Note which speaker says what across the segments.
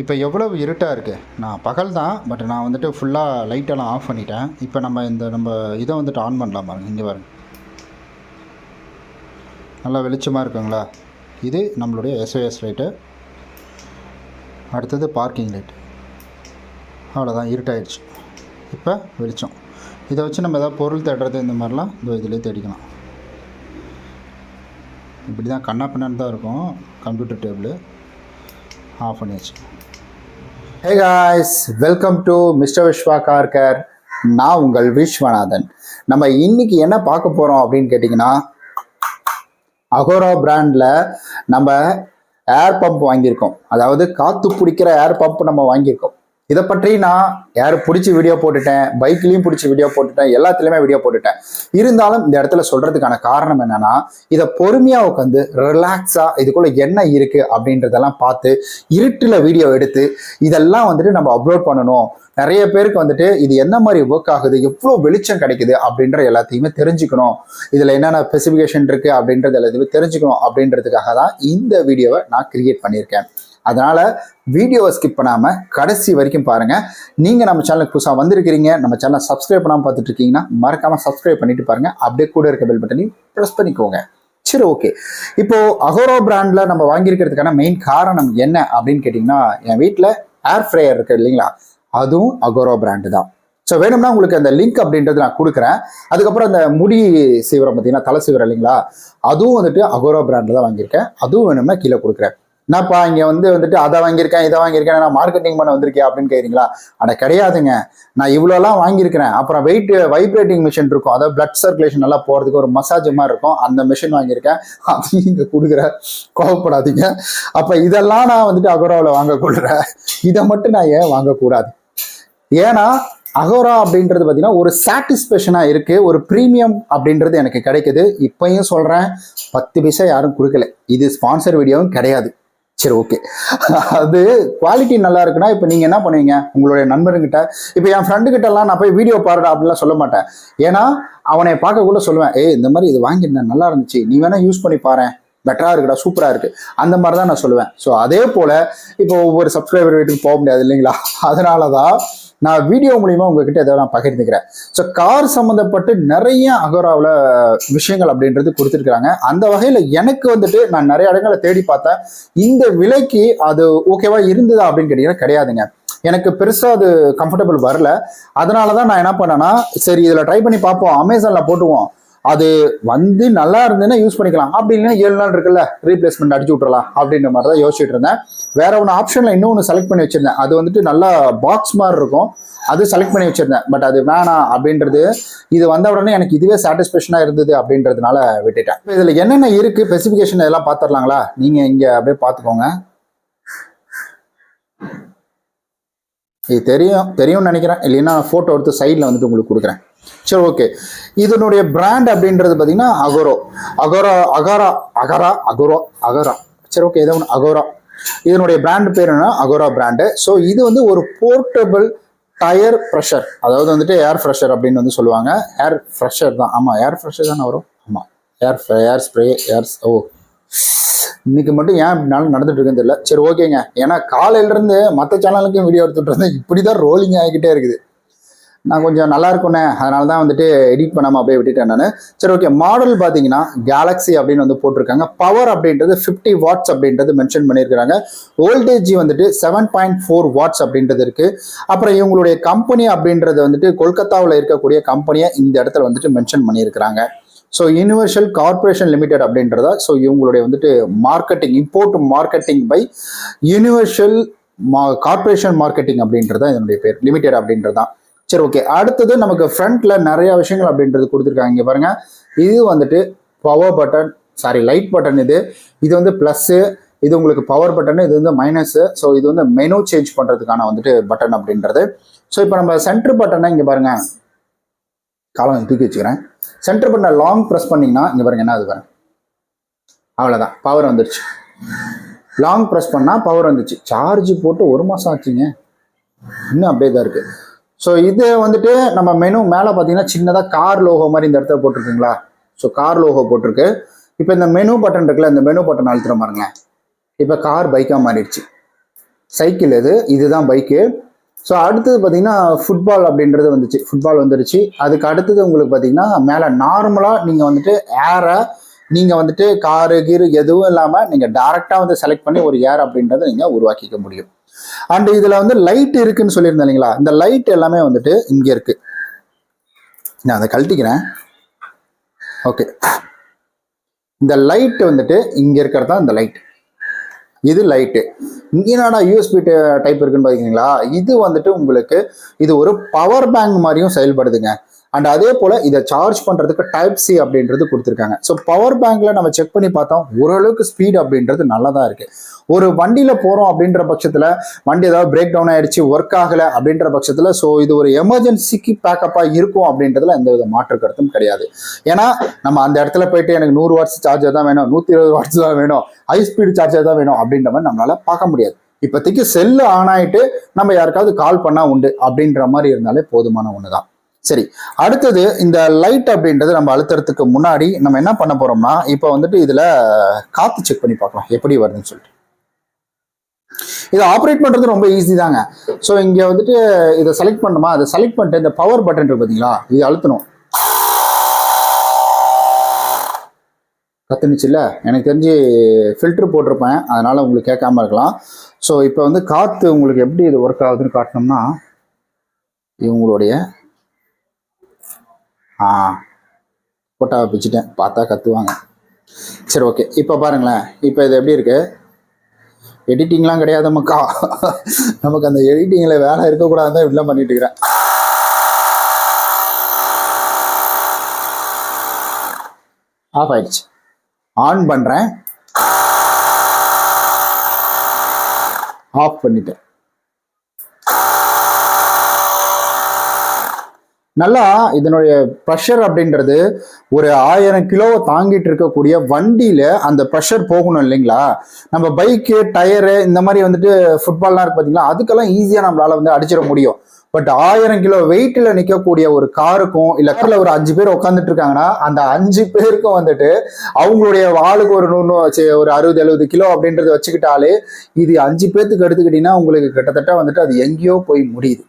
Speaker 1: இப்போ எவ்வளவு இருட்டாக இருக்குது நான் பகல் தான் பட் நான் வந்துட்டு ஃபுல்லாக லைட்டெல்லாம் ஆஃப் பண்ணிட்டேன். இப்போ நம்ம இந்த நம்ம இதை வந்துட்டு ஆன் பண்ணலாம் பாருங்க இங்கே பாருங்க. நல்லா வெளிச்சமாக இருக்குங்களா? இது நம்மளுடைய எஸ்ஓஎஸ் லைட்டு அடுத்தது பார்க்கிங் லைட் அவ்வளோதான் இருட்டாயிடுச்சு. இப்போ வெளிச்சம். இதை வச்சு நம்ம எதாவது பொருள் தேடுறது இந்த மாதிரிலாம் இந்த இதிலே தேடிக்கலாம். இப்படி தான் கண்ணா பின்னான்னு தான் இருக்கும் கம்ப்யூட்டர் டேபிள் ஆஃப் பண்ணியாச்சு hey guys welcome to mister Viswa Karkar நான் உங்கள் விஸ்வநாதன். நம்ம இன்னைக்கு என்ன பார்க்க போகிறோம் அப்படின்னு கேட்டிங்கன்னா அகோரா பிராண்டில் நம்ம ஏர் பம்ப் வாங்கியிருக்கோம். அதாவது காற்று பிடிக்கிற ஏர் பம்ப் நம்ம வாங்கியிருக்கோம். இதை பற்றி நான் யார் பிடிச்சி வீடியோ போட்டுட்டேன் பைக்லேயும் பிடிச்சி வீடியோ போட்டுட்டேன் எல்லாத்துலேயுமே வீடியோ போட்டுட்டேன். இருந்தாலும் இந்த இடத்துல சொல்கிறதுக்கான காரணம் என்னன்னா இதை பொறுமையாக உட்காந்து ரிலாக்ஸாக இதுக்குள்ள என்ன இருக்குது அப்படின்றதெல்லாம் பார்த்து இருட்டில் வீடியோ எடுத்து இதெல்லாம் வந்துட்டு நம்ம அப்லோட் பண்ணணும். நிறைய பேருக்கு வந்துட்டு இது என்ன மாதிரி ஒர்க் ஆகுது எவ்வளோ வெளிச்சம் கிடைக்குது அப்படின்ற எல்லாத்தையுமே தெரிஞ்சுக்கணும். இதில் என்னென்ன ஸ்பெசிஃபிகேஷன் இருக்குது அப்படின்றது எல்லாத்தையுமே தெரிஞ்சுக்கணும் அப்படின்றதுக்காக தான் இந்த வீடியோவை நான் கிரியேட் பண்ணியிருக்கேன். அதனால் வீடியோவை ஸ்கிப் பண்ணாமல் கடைசி வரைக்கும் பாருங்கள் நீங்கள் நம்ம சேனலுக்கு புதுசாக வந்திருக்கிறீங்க நம்ம சேனலை சப்ஸ்கிரைப் பண்ணாமல் பார்த்துட்டு இருக்கீங்கன்னா மறக்காமல் சப்ஸ்கிரைப் பண்ணிட்டு பாருங்கள் அப்படியே கூட இருக்க பெல் பட்டனையும் ப்ரெஸ் பண்ணிக்கோங்க. சரி ஓகே இப்போ அகோரோ பிராண்டில் நம்ம வாங்கியிருக்கிறதுக்கான மெயின் காரணம் என்ன அப்படின்னு கேட்டிங்கன்னா என் வீட்டில் ஏர் ஃப்ரையர் இருக்குது இல்லைங்களா? அதுவும் அகோரோ பிராண்டு தான். ஸோ வேணும்னா உங்களுக்கு அந்த லிங்க் அப்படின்றது நான் கொடுக்குறேன். அதுக்கப்புறம் அந்த முடி சீவிரம் பார்த்தீங்கன்னா தலை சீவிரம் இல்லைங்களா? அதுவும் வந்துட்டு அகோரோ பிராண்டில் தான் வாங்கியிருக்கேன். அதுவும் வேணும்னா கீழே கொடுக்குறேன். என்னப்பா இங்கே வந்து வந்துட்டு அதை வாங்கியிருக்கேன் இதை வாங்கியிருக்கேன் நான் மார்க்கெட்டிங் பண்ண வந்திருக்கேன் அப்படின்னு கேட்குறீங்களா அட கிடையாதுங்க. நான் இவ்வளோலாம் வாங்கியிருக்கிறேன். அப்புறம் வெயிட் வைப்ரேட்டிங் மிஷின் இருக்கும். அதாவது பிளட் சர்க்குலேஷன் நல்லா போகிறதுக்கு ஒரு மசாஜ் மாதிரி இருக்கும். அந்த மிஷின் வாங்கியிருக்கேன். அது இங்கே கொடுக்குற. கோவப்படாதீங்க. அப்போ இதெல்லாம் நான் வந்துட்டு அகோராவில் வாங்கக்கூடாது. இதை மட்டும் நான் ஏன் வாங்கக்கூடாது? ஏன்னா அகோரா அப்படின்றது பார்த்தீங்கன்னா ஒரு சாட்டிஸ்ஃபேக்ஷனாக இருக்குது ஒரு ப்ரீமியம் அப்படின்றது எனக்கு கிடைக்குது. இப்பையும் சொல்கிறேன் பத்து பைசா யாரும் கொடுக்கல. இது ஸ்பான்சர் வீடியோவும் கிடையாது. சரி ஓகே அது குவாலிட்டி நல்லா இருக்குன்னா இப்போ நீங்கள் என்ன பண்ணுவீங்க? உங்களுடைய நண்பருங்கிட்ட இப்போ என் ஃப்ரெண்டு கிட்டலாம் நான் போய் வீடியோ பாருடா அப்படிலாம் சொல்ல மாட்டேன். ஏன்னா அவனை பார்க்கக்குள்ள சொல்லுவேன் ஏய் இந்த மாதிரி இது வாங்கியிருந்தேன் நல்லா இருந்துச்சு. நீ வேணா யூஸ் பண்ணி பாரு பெட்டராக இருக்குடா சூப்பராக இருக்குது அந்த மாதிரி தான் நான் சொல்லுவேன். ஸோ அதே போல் இப்போ ஒவ்வொரு சப்ஸ்கிரைபர் வீட்டுக்கு போக முடியாது இல்லைங்களா? அதனால தான் நான் வீடியோ மூலியமா உங்ககிட்ட இதை நான் பகிர்ந்துக்கிறேன். ஸோ கார் சம்மந்தப்பட்டு நிறைய அகோராவில் விஷயங்கள் அப்படின்றது கொடுத்துருக்குறாங்க. அந்த வகையில் எனக்கு வந்துட்டு நான் நிறைய இடங்களை தேடி பார்த்தேன். இந்த விலைக்கு அது ஓகேவா இருந்ததா அப்படின்னு கேட்டிங்கன்னா கிடையாதுங்க. எனக்கு பெருசாக அது கம்ஃபர்டபுள் வரல. அதனால தான் நான் என்ன பண்ணேன்னா சரி இதில் ட்ரை பண்ணி பார்ப்போம். அமேசானில் போட்டுவோம். அது வந்து நல்லா இருந்ததுன்னா யூஸ் பண்ணிக்கலாம். அப்படி இல்லைன்னா ஏழு நாள் இருக்குல்ல ரீப்ளேஸ்மெண்ட் அடிச்சு விட்றலாம் அப்படின்ற மாதிரி தான் யோசிச்சுட்டு இருந்தேன். வேற ஒன்று ஆப்ஷனில் இன்னொன்று செலக்ட் பண்ணி வச்சிருந்தேன். அது வந்துட்டு நல்லா பாக்ஸ் மாதிரி இருக்கும். அது செலக்ட் பண்ணி வச்சிருந்தேன். பட் அது வேணாம் அப்படின்றது இது வந்த உடனே எனக்கு இதுவே சாட்டிஸ்ஃபேக்ஷனாக இருந்தது அப்படின்றதுனால விட்டுட்டேன். இதில் என்னென்ன இருக்குது ஸ்பெசிஃபிகேஷன் இதெல்லாம் பார்த்துடலாங்களா நீங்கள் இங்கே அப்படியே பார்த்துக்கோங்க இது தெரியும். தெரியும்னு நினைக்கிறேன். இல்லைன்னா ஃபோட்டோ எடுத்து சைடில் வந்துட்டு உங்களுக்கு கொடுக்குறேன். சரி ஓகே இதனுடைய பிராண்ட் அப்படின்றது பார்த்தீங்கன்னா அகோரோ அகோரா அகாரா அகரா அகோரோ அகரா சரி ஓகே ஏதோ ஒன்று அகோரா இதனுடைய பிராண்ட் பேர் என்ன அகோரா பிராண்டு ஸோ இது வந்து ஒரு போர்ட்டபிள் டயர் ஃப்ரெஷர் அதாவது வந்துட்டு ஏர் ஃப்ரெஷர் அப்படின்னு வந்து சொல்லுவாங்க. ஏர் ஃப்ரெஷர் தான். ஆமாம் ஏர் ஃப்ரெஷர் தானே வரும்? ஆமாம் ஏர் ஏர் ஸ்ப்ரே ஏர் ஓ. இன்னைக்கு மட்டும் ஏன் இப்படினாலும் நடந்துட்டு இருக்குன்னு தெரியல. சரி ஓகேங்க ஏன்னா காலையிலேருந்து மற்ற சேனலுக்கும் வீடியோ எடுத்துகிட்டு இருந்தேன் இப்படி தான் ரோலிங் ஆகிக்கிட்டே இருக்குது. நான் கொஞ்சம் நல்லா இருக்கும்னே அதனால தான் வந்துட்டு எடிட் பண்ணாமல் அப்படியே விட்டுட்டேன் நான். சரி ஓகே மாடல் பார்த்தீங்கன்னா கேலக்ஸி அப்படின்னு வந்து போட்டிருக்காங்க. பவர் அப்படின்றது ஃபிஃப்டி வாட்ஸ் அப்படின்றது மென்ஷன் பண்ணியிருக்கிறாங்க. வோல்டேஜ் வந்துட்டு செவன் பாயிண்ட் ஃபோர் வாட்ஸ் அப்படின்றது இருக்குது அப்புறம் இவங்களுடைய கம்பெனி அப்படின்றது வந்துட்டு கொல்கத்தாவில் இருக்கக்கூடிய கம்பெனியை இந்த இடத்துல வந்துட்டு மென்ஷன் பண்ணியிருக்கிறாங்க. ஸோ யூனிவர்சல் கார்பரேஷன் லிமிடெட் அப்படின்றதா ஸோ இவங்களுடைய வந்துட்டு marketing import marketing by universal மா கார்பரேஷன் மார்க்கெட்டிங் அப்படின்றதா இதனுடைய பேர் லிமிடெட் அப்படின்றது. தான் சரி ஓகே அடுத்தது நமக்கு ஃப்ரண்ட்ல நிறைய விஷயங்கள் அப்படின்றது கொடுத்துருக்காங்க. இங்கே பாருங்க. இது வந்துட்டு power button sorry light button இது. இது வந்து ப்ளஸ்ஸு இது உங்களுக்கு பவர் பட்டன் இது வந்து மைனஸ்ஸு ஸோ இது வந்து மெனு சேஞ்ச் பண்ணுறதுக்கான வந்துட்டு பட்டன் அப்படின்றது. ஸோ இப்போ நம்ம சென்டர் பட்டனை இங்கே பாருங்க. காலம் தூக்கி வச்சுக்கிறேன். சென்டர் பட்டனை லாங் ப்ரெஸ் பண்ணிங்கன்னா இங்கே பாருங்க என்ன அது பாருங்க. அவ்வளோதான் பவர் வந்துருச்சு. லாங் ப்ரெஸ் பண்ணால் பவர் வந்துச்சு. சார்ஜ் போட்டு ஒரு மாதம் ஆச்சுங்க. இன்னும் அப்படியே தான் இருக்குது ஸோ இது வந்துட்டு நம்ம மெனு மேலே பார்த்தீங்கன்னா சின்னதாக கார் லோகோ மாதிரி இந்த இடத்துல போட்டிருக்குங்களா? ஸோ கார் லோகோ போட்டிருக்கு. இப்போ இந்த மெனு பட்டன் இருக்குல்ல இந்த மெனு பட்டன் அழுத்துற பாருங்க இப்போ கார் பைக்காக மாறிடுச்சு. சைக்கிள் இது இதுதான் பைக்கு ஸோ அடுத்தது பார்த்தீங்கன்னா ஃபுட்பால் அப்படின்றது வந்துச்சு. ஃபுட்பால் வந்துருச்சு. அதுக்கு அடுத்தது உங்களுக்கு பார்த்தீங்கன்னா மேலே நார்மலாக நீங்கள் வந்துட்டு ஏரை நீங்கள் வந்துட்டு காரு கீரு எதுவும் இல்லாமல் நீங்கள் டேரெக்டாக வந்து செலக்ட் பண்ணி ஒரு ஏர் அப்படின்றத நீங்கள் உருவாக்கிக்க முடியும். அண்ட் இதில் வந்து லைட் இருக்குன்னு சொல்லியிருந்தேன் இல்லைங்களா? இந்த லைட் எல்லாமே வந்துட்டு இங்கே இருக்கு. நான் அதை கழட்டிக்கிறேன். ஓகே இந்த லைட் வந்துட்டு இங்கே இருக்கிறது தான் இந்த லைட் இது லைட்டு இங்கே என்னடா யூஎஸ்பி டைப் இருக்குன்னு பார்த்தீங்களா இது வந்துட்டு உங்களுக்கு இது ஒரு பவர் பேங்க் மாதிரியும் செயல்படுதுங்க. அண்ட் அதே போல் இதை சார்ஜ் பண்ணுறதுக்கு டைப் சி அப்படின்றது கொடுத்துருக்காங்க. ஸோ பவர் பேங்க்ல நம்ம செக் பண்ணி பார்த்தோம் ஓரளவுக்கு ஸ்பீட் அப்படின்றது நல்லா தான் இருக்கு. ஒரு வண்டியில் போகிறோம் அப்படின்ற பட்சத்தில் வண்டி ஏதாவது பிரேக் டவுன் ஆயிடுச்சு ஒர்க் ஆகலை அப்படின்ற பட்சத்தில் ஸோ இது ஒரு எமர்ஜென்சிக்கு பேக்கப்பாக இருக்கும் அப்படின்றதுல எந்த வித மாற்று கருத்தும் கிடையாது. ஏன்னா நம்ம அந்த இடத்துல போயிட்டு எனக்கு நூறு வாட்ஸ் சார்ஜர் தான் வேணும் நூற்றி இருபது வாட்ஸ் தான் வேணும் ஹை ஸ்பீடு சார்ஜர் தான் வேணும் அப்படின்ற மாதிரி நம்மளால பார்க்க முடியாது. இப்போதைக்கு செல்லு ஆன் ஆயிட்டு நம்ம யாருக்காவது கால் பண்ணா உண்டு அப்படின்ற மாதிரி இருந்தாலே போதுமான ஒன்று தான் சரி அடுத்தது இந்த லைட் அப்படின்றது நம்ம அழுத்துறதுக்கு முன்னாடி நம்ம என்ன பண்ண போறோம்னா இப்போ வந்துட்டு இதுல காத்து செக் பண்ணி பார்க்கலாம் எப்படி வருதுன்னு சொல்லிட்டு. இதை ஆப்ரேட் பண்றது ரொம்ப ஈஸி தாங்க. ஸோ இங்க வந்துட்டு இதை செலக்ட் பண்ணணுமா? அதை செலக்ட் பண்ணிட்டு இந்த பவர் பட்டன் இருக்கு பார்த்தீங்களா இது அழுத்தணும். கத்துனுச்சுல்ல எனக்கு தெரிஞ்சு ஃபில்டர் போட்டிருப்பேன். அதனால உங்களுக்கு கேட்காம இருக்கலாம். ஸோ இப்போ வந்து காற்று உங்களுக்கு எப்படி இது ஒர்க் ஆகுதுன்னு காட்டினோம்னா இவங்களுடைய ஆ. போட்டாவை பிச்சுட்டேன். பார்த்தா கத்துவாங்க. சரி ஓகே இப்போ பாருங்களேன். இப்போ இது எப்படி இருக்கு? எடிட்டிங்லாம் கிடையாது மக்கா. நமக்கு அந்த எடிட்டிங்கில் வேலை இருக்கக்கூடாதுன்னு தான் இப்படிலாம் பண்ணிட்டு இருக்கிறேன். ஆஃப் ஆயிடுச்சு. ஆன் பண்ணுறேன் ஆஃப் பண்ணிட்டேன். நல்லா இதனுடைய ப்ரெஷர் அப்படின்றது ஒரு ஆயிரம் கிலோவை தாங்கிட்டு இருக்கக்கூடிய வண்டியில் அந்த ப்ரெஷர் போகணும் இல்லைங்களா? நம்ம பைக்கு டயரு இந்த மாதிரி வந்துட்டு ஃபுட்பால்லாம் இருக்கு பார்த்தீங்களா அதுக்கெல்லாம் ஈஸியாக நம்மளால் வந்து அடிச்சிட முடியும். பட் ஆயிரம் கிலோ வெயிட்ல நிற்கக்கூடிய ஒரு காருக்கும் இல்ல கார்ல ஒரு அஞ்சு பேர் உட்காந்துட்டு இருக்காங்கன்னா அந்த அஞ்சு பேருக்கும் வந்துட்டு அவங்களுடைய ஆளுக்கு ஒரு நூறு ஒரு அறுபது எழுபது கிலோ அப்படின்றத வச்சுக்கிட்டாலே இது அஞ்சு பேர்த்துக்கு எடுத்துக்கிட்டீங்கன்னா உங்களுக்கு கிட்டத்தட்ட வந்துட்டு அது எங்கேயோ போய் முடியுது.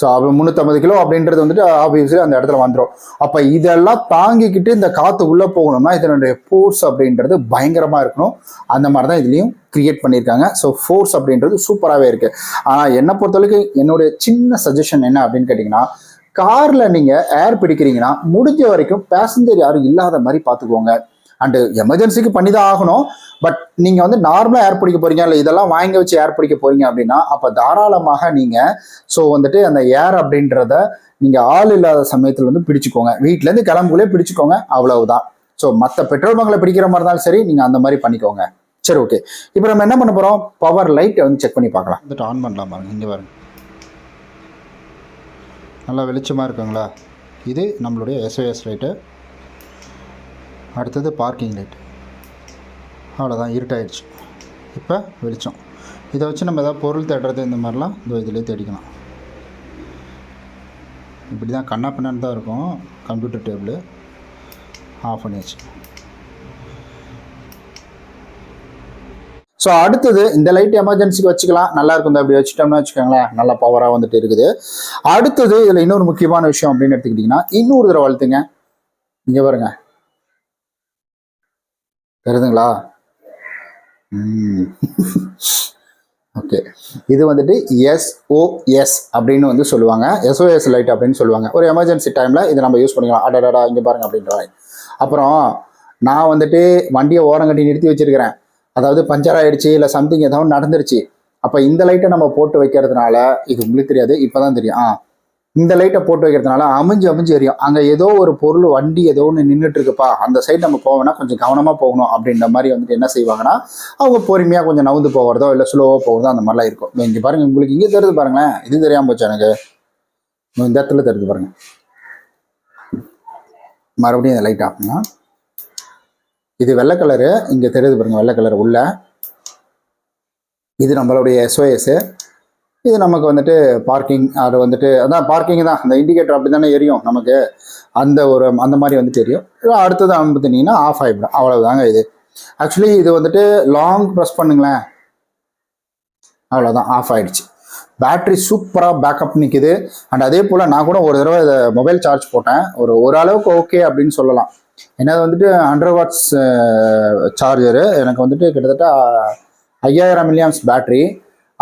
Speaker 1: ஸோ அப்போ முந்நூற்றம்பது கிலோ அப்படின்றது வந்துட்டு ஆப்வியஸ்லி அந்த இடத்துல வந்துடும் அப்போ இதெல்லாம் தாங்கிக்கிட்டு இந்த காற்று உள்ளே போகணும்னா இதனுடைய ஃபோர்ஸ் அப்படின்றது பயங்கரமாக இருக்கணும். அந்த மாதிரி தான் இதுலேயும் கிரியேட் பண்ணியிருக்காங்க. ஸோ ஃபோர்ஸ் அப்படின்றது சூப்பராகவே இருக்குது ஆனால் என்னை பொறுத்தளவுக்கு என்னுடைய சின்ன சஜஷன் என்ன அப்படின்னு கேட்டிங்கன்னா காரில் நீங்கள் ஏர் பிடிக்கிறீங்கன்னா முடிஞ்ச வரைக்கும் பேசஞ்சர் யாரும் இல்லாத மாதிரி பார்த்துக்கோங்க. அண்டு எமர்ஜென்சிக்கு பண்ணி தான் ஆகணும். பட் நீங்கள் வந்து நார்மலாக ஏர் பிடிக்க போகிறீங்க இல்லை இதெல்லாம் வாங்கி வச்சு ஏர் பிடிக்க போறீங்க அப்படின்னா அப்போ தாராளமாக நீங்கள் ஸோ வந்துட்டு அந்த ஏர் அப்படின்றத நீங்கள் ஆள் இல்லாத சமயத்தில் வந்து பிடிச்சிக்கோங்க. வீட்டிலேருந்து கிளம்புக்குள்ளே பிடிச்சிக்கோங்க அவ்வளவுதான். ஸோ மற்ற பெட்ரோல் பங்கில் பிடிக்கிற மாதிரி இருந்தாலும் சரி நீங்கள் அந்த மாதிரி பண்ணிக்கோங்க. சரி ஓகே இப்போ நம்ம என்ன பண்ண போகிறோம் பவர் லைட்டை வந்து செக் பண்ணி பார்க்கலாம். வந்துட்டு ஆன் பண்ணலாம் பாருங்க இங்கே பாருங்க. நல்லா வெளிச்சமாக இருக்குங்களா? இது நம்மளுடைய எஸ்ஓஎஸ் லைட்டு அடுத்தது பார்க்கிங் லைட் அவ்வளோதான் இருட்டாயிடுச்சு. இப்போ வெளிச்சம். இதை வச்சு நம்ம ஏதாவது பொருள் தேடுறது இந்த மாதிரிலாம் இந்த இதிலே தேடிக்கலாம். இப்படி தான் கண்ணா பின்னான்னு தான் இருக்கும். கம்ப்யூட்டர் டேபிள் ஆஃப் பண்ணியாச்சு. ஸோ அடுத்தது இந்த லைட் எமர்ஜென்சிக்கு வச்சுக்கலாம். நல்லா இருக்கும் இந்த அப்படி வச்சுட்டோம்னா வச்சுக்கோங்களேன். நல்லா பவராக வந்துட்டு இருக்குது. அடுத்தது இதில் இன்னொரு முக்கியமான விஷயம் அப்படின்னு எடுத்துக்கிட்டிங்கன்னா இன்னொரு தடவை வளர்த்துங்க இங்கே பாருங்கள் தெரியுதுங்களா ஓகே. இது வந்துட்டு எஸ்ஓஎஸ் அப்படின்னு வந்து சொல்லுவாங்க. எஸ்ஓஎஸ் லைட் அப்படின்னு சொல்லுவாங்க. ஒரு எமர்ஜென்சி டைமில் இதை நம்ம யூஸ் பண்ணிக்கலாம். அடடா இங்கே பாருங்க அப்படின்ற அப்புறம் நான் வந்துட்டு வண்டியை ஓரம் கட்டி நிறுத்தி வச்சிருக்கிறேன். அதாவது பஞ்சர் ஆகிடுச்சு இல்லை சம்திங் ஏதாவது நடந்துருச்சு. அப்போ இந்த லைட்டை நம்ம போட்டு வைக்கிறதுனால இது உங்களுக்கு தெரியாது இப்போ தான் தெரியும். ஆ. இந்த லைட்டை போட்டு வைக்கிறதுனால அமைஞ்சு அமைஞ்சு எரியும். அங்கே ஏதோ ஒரு பொருள் வண்டி ஏதோ ஒன்று நின்றுட்டு இருக்குப்பா அந்த சைடு நம்ம போவோம்னா கொஞ்சம் கவனமாக போகணும் அப்படின்ற மாதிரி வந்துட்டு என்ன செய்வாங்கன்னா அவங்க பொறுமையாக கொஞ்சம் நவுந்து போகிறதோ இல்லை ஸ்லோவாக போகிறதோ அந்த மாதிரிலாம் இருக்கும். இங்கே பாருங்கள் உங்களுக்கு இங்கே தெரியுது பாருங்களேன். இது தெரியாமல் போச்சு எனக்கு. இந்த இடத்துல தெரிஞ்சு பாருங்கள் மறுபடியும் இந்த லைட் ஆஃப்னா இது வெள்ளை கலரு இங்கே தெரியுது பாருங்கள் வெள்ளை கலர் உள்ள. இது நம்மளுடைய எஸ்ஓஎஸ்ஸு இது நமக்கு வந்துட்டு பார்க்கிங் அது வந்துட்டு அதான் பார்க்கிங் தான். அந்த இண்டிகேட்டர் அப்படி தானே எரியும் நமக்கு. அந்த ஒரு அந்த மாதிரி வந்துட்டு தெரியும். அடுத்தது அமுத்துனீங்கன்னா ஆஃப் ஆகிவிடும் அவ்வளோதாங்க இது. ஆக்சுவலி இது வந்துட்டு லாங் ப்ரெஸ் பண்ணுங்களேன். அவ்வளோதான் ஆஃப் ஆயிடுச்சு. பேட்ரி சூப்பராக பேக்கப் நிற்குது அண்ட் அதே போல் நான் கூட ஒரு தடவை இதை மொபைல் சார்ஜ் போட்டேன். ஒரு ஓரளவுக்கு ஓகே அப்படின்னு சொல்லலாம். ஏன்னா வந்துட்டு ஹண்ட்ரட் வாட்ஸ் சார்ஜரு எனக்கு வந்துட்டு கிட்டத்தட்ட ஐயாயிரம் மில்லியாம்ஸ் பேட்ரி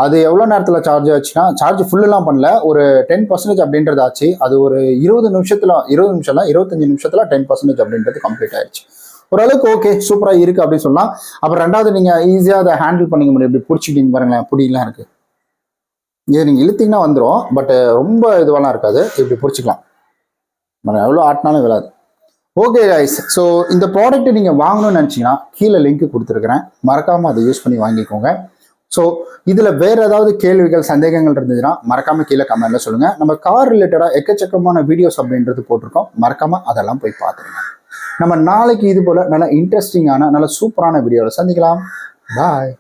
Speaker 1: அது எவ்வளோ நேரத்தில் சார்ஜ் ஆச்சுன்னா சார்ஜ் ஃபுல்லெலாம் பண்ணல. ஒரு டென் பர்சன்டேஜ் அப்படின்றது ஆச்சு. அது ஒரு இருபது நிமிஷத்தில் இருபது நிமிஷம்லாம் இருபத்தஞ்சு நிமிஷத்தில் டென் பர்சன்டேஜ் அப்படின்றது கம்ப்ளீட் ஆயிடுச்சு ஓரளவுக்கு ஓகே சூப்பராக இருக்குது அப்படின்னு சொல்லலாம். அப்புறம் ரெண்டாவது நீங்கள் ஈஸியாக அதை ஹேண்டில் பண்ணிக்க முடியும். இப்படி பிடிச்சிக்கிட்டீங்க பாருங்களேன் புடியெல்லாம் இருக்குது இது நீங்கள் இழுத்தீங்கன்னா வந்துடும் பட் ரொம்ப இதுவெல்லாம் இருக்காது. இப்படி பிடிச்சிக்கலாம். நம்ம எவ்வளோ ஆட்டினாலும் விழாது. ஓகே கைஸ் ஸோ இந்த ப்ராடக்ட்டை நீங்கள் வாங்கணும்னு நினச்சிங்கன்னா கீழே லிங்க் கொடுத்துருக்குறேன். மறக்காமல் அதை யூஸ் பண்ணி வாங்கிக்கோங்க. ஸோ இதில் வேறு ஏதாவது கேள்விகள் சந்தேகங்கள் இருந்ததுன்னா மறக்காமல் கீழே கமெண்ட்ல சொல்லுங்கள் நம்ம கார் ரிலேட்டடாக எக்கச்சக்கமான வீடியோஸ் அப்படின்றது போட்டிருக்கோம். மறக்காமல் அதெல்லாம் போய் பார்த்துருங்க. நம்ம நாளைக்கு இது போல் நல்ல இன்ட்ரெஸ்டிங்கான நல்ல சூப்பரான வீடியோவில் சந்திக்கலாம். பாய்